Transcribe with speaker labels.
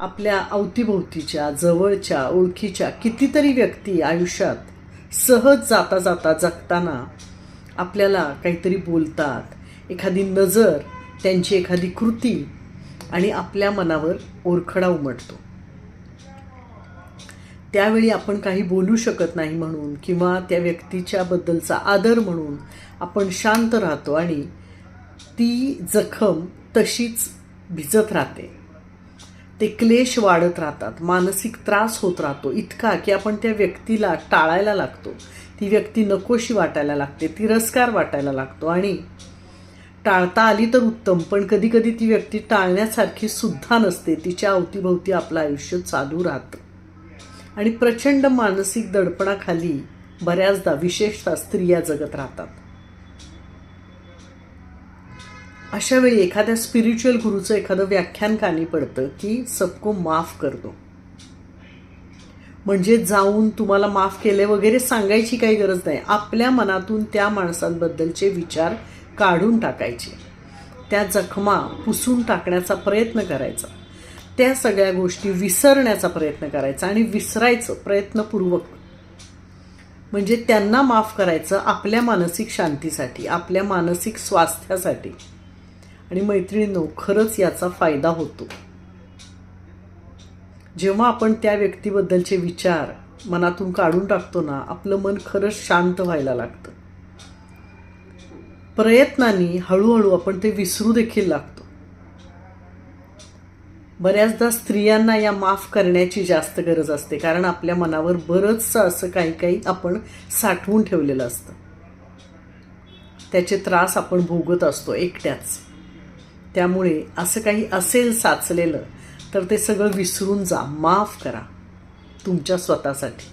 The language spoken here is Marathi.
Speaker 1: आपल्या अवतीभोवतीच्या जवळच्या ओळखीच्या कितीतरी व्यक्ती आयुष्यात सहज जाता जाता जगताना आपल्याला काहीतरी बोलतात. एखादी नजर त्यांची एखादी कृती आणि आपल्या मनावर ओरखडा उमटतो. त्यावेळी आपण काही बोलू शकत नाही म्हणून किंवा त्या व्यक्तीच्याबद्दलचा आदर म्हणून आपण शांत राहतो आणि ती जखम तशीच भिजत राहते. ते क्लेश वाढत राहतात मानसिक त्रास होत राहतो. इतका की आपण त्या व्यक्तीला टाळायला लागतो. ती व्यक्ती नकोशी वाटायला लागते तिरस्कार वाटायला लागतो. आणि टाळता आली तर उत्तम पण कधी कधी ती व्यक्ती टाळण्यासारखी सुद्धा नसते. तिच्या अवतीभोवती आपलं आयुष्य चालू राहतं. आणि प्रचंड मानसिक दडपणाखाली बऱ्याचदा विशेषतः स्त्रिया जगत राहतात. अशा वेळी एखाद्या स्पिरिच्युअल गुरुचं एखादं व्याख्यान कानी पडतं की सबको माफ कर दो. म्हणजे जाऊन तुम्हाला माफ केले वगैरे सांगायची काही गरज नाही. आपल्या मनातून त्या माणसांबद्दलचे विचार काढून टाकायचे. त्या जखमा पुसून टाकण्याचा प्रयत्न करायचा. त्या सगळ्या गोष्टी विसरण्याचा प्रयत्न करायचा आणि विसरायचं प्रयत्नपूर्वक. म्हणजे त्यांना माफ करायचं आपल्या मानसिक शांतीसाठी आपल्या मानसिक स्वास्थ्यासाठी. आणि मैत्रिणींनो खरंच याचा फायदा होतो. जेव्हा आपण त्या व्यक्तीबद्दलचे विचार मनातून काढून टाकतो ना आपलं मन खरंच शांत व्हायला लागतं. प्रयत्नांनी हळूहळू आपण ते विसरू देखील लागतो. बऱ्याचदा स्त्रियांना या माफ करण्याची जास्त गरज असते कारण आपल्या मनावर बरंचसं असं काही काही आपण साठवून ठेवलेलं असतं. त्याचे त्रास आपण भोगत असतो एकट्याच. त्यामुळे असं काही असेल साचलेलं तर ते सगळं विसरून जा. माफ करा. तुमच्या स्वतःसाठी.